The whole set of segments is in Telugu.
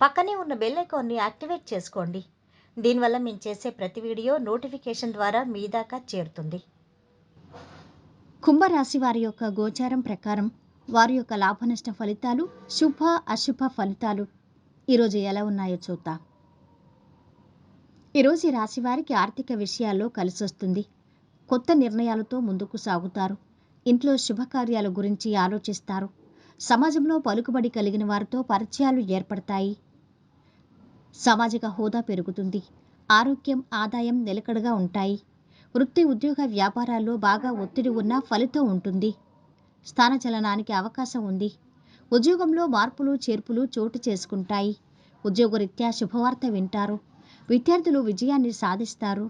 పక్కనే ఉన్న బెల్ ఐకాన్ని యాక్టివేట్ చేసుకోండి. దీనివల్ల మేము చేసే ప్రతి వీడియో నోటిఫికేషన్ ద్వారా మీ దాకా చేరుతుంది. కుంభరాశి వారి యొక్క గోచారం ప్రకారం వారి యొక్క లాభనష్ట ఫలితాలు శుభ అశుభ ఫలితాలు ఈరోజు ఎలా ఉన్నాయో చూద్దాం. ఈరోజు ఈ రాశి వారికి ఆర్థిక విషయాల్లో కలిసొస్తుంది కొత్త నిర్ణయాలతో ముందుకు సాగుతారు. ఇంట్లో శుభకార్యాల గురించి ఆలోచిస్తారు. సమాజంలో పలుకుబడి కలిగిన వారితో పరిచయాలు ఏర్పడతాయి. సామాజిక హోదా పెరుగుతుంది. ఆరోగ్యం ఆదాయం నిలకడగా ఉంటాయి. వృత్తి ఉద్యోగ వ్యాపారాల్లో బాగా ఒత్తిడి ఉన్న ఫలితం ఉంటుంది. స్థానచలనానికి అవకాశం ఉంది. ఉద్యోగంలో మార్పులు చేర్పులు చోటు చేసుకుంటాయి. ఉద్యోగరీత్యా శుభవార్త వింటారు. విద్యార్థులు విజయాన్ని సాధిస్తారు.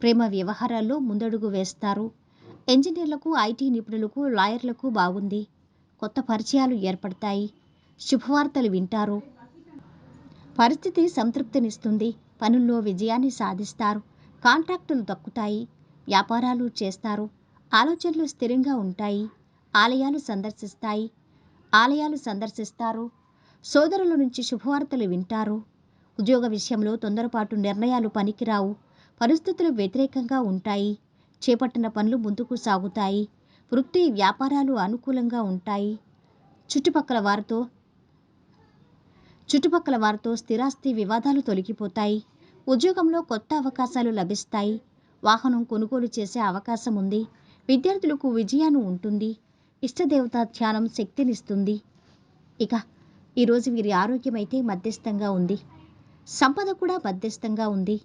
ప్రేమ వ్యవహారాల్లో ముందడుగు వేస్తారు. ఇంజనీర్లకు ఐటీ నిపుణులకు లాయర్లకు బాగుంది. కొత్త పరిచయాలు ఏర్పడతాయి. శుభవార్తలు వింటారు. పరిస్థితి సంతృప్తినిస్తుంది. పనుల్లో విజయాన్ని సాధిస్తారు. కాంట్రాక్టులు దక్కుతాయి. వ్యాపారాలు చేస్తారు. ఆలోచనలు స్థిరంగా ఉంటాయి. ఆలయాలు సందర్శిస్తాయి. ఆలయాలు సందర్శిస్తారు. సోదరుల నుంచి శుభవార్తలు వింటారు. ఉద్యోగ విషయంలో తొందరపాటు నిర్ణయాలు పనికిరావు. పరిస్థితులు వ్యతిరేకంగా ఉంటాయి. చేపట్టిన పనులు ముందుకు సాగుతాయి. వృత్తి వ్యాపారాలు అనుకూలంగా ఉంటాయి. చుట్టుపక్కల వారితో చుట్టుపక్కల వారితో స్థిరాస్తి వివాదాలు తొలగిపోతాయి. ఉద్యోగంలో కొత్త అవకాశాలు లభిస్తాయి. వాహనం కొనుగోలు చేసే అవకాశం ఉంది. విద్యార్థులకు విజయాన్ని ఉంటుంది. ఇష్టదేవత ధ్యానం శక్తినిస్తుంది. ఇక ఈరోజు వీరి ఆరోగ్యం అయితే మధ్యస్థంగా ఉంది. సంపద కూడా మధ్యస్థంగా ఉంది.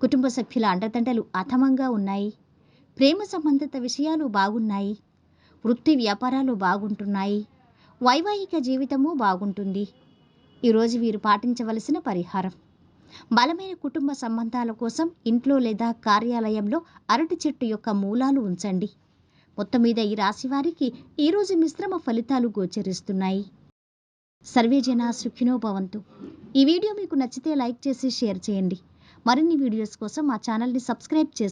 కుటుంబ సభ్యుల అండదండలు అథమంగా ఉన్నాయి. ప్రేమ సంబంధిత విషయాలు బాగున్నాయి. వృత్తి వ్యాపారాలు బాగుంటున్నాయి. వైవాహిక జీవితము బాగుంటుంది. ఈరోజు వీరు పాటించవలసిన పరిహారం. బలమైన కుటుంబ సంబంధాల కోసం ఇంట్లో లేదా కార్యాలయంలో అరటి చెట్టు యొక్క మూలాలు ఉంచండి. మొత్తం మీద ఈ రాశి వారికి ఈరోజు మిశ్రమ ఫలితాలు గోచరిస్తున్నాయి. సర్వేజన సుఖినో భవంతు. ఈ వీడియో మీకు నచ్చితే లైక్ చేసి షేర్ చేయండి. మరిన్ని వీడియోస్ కోసం మా ఛానల్ని సబ్స్క్రైబ్ చేసి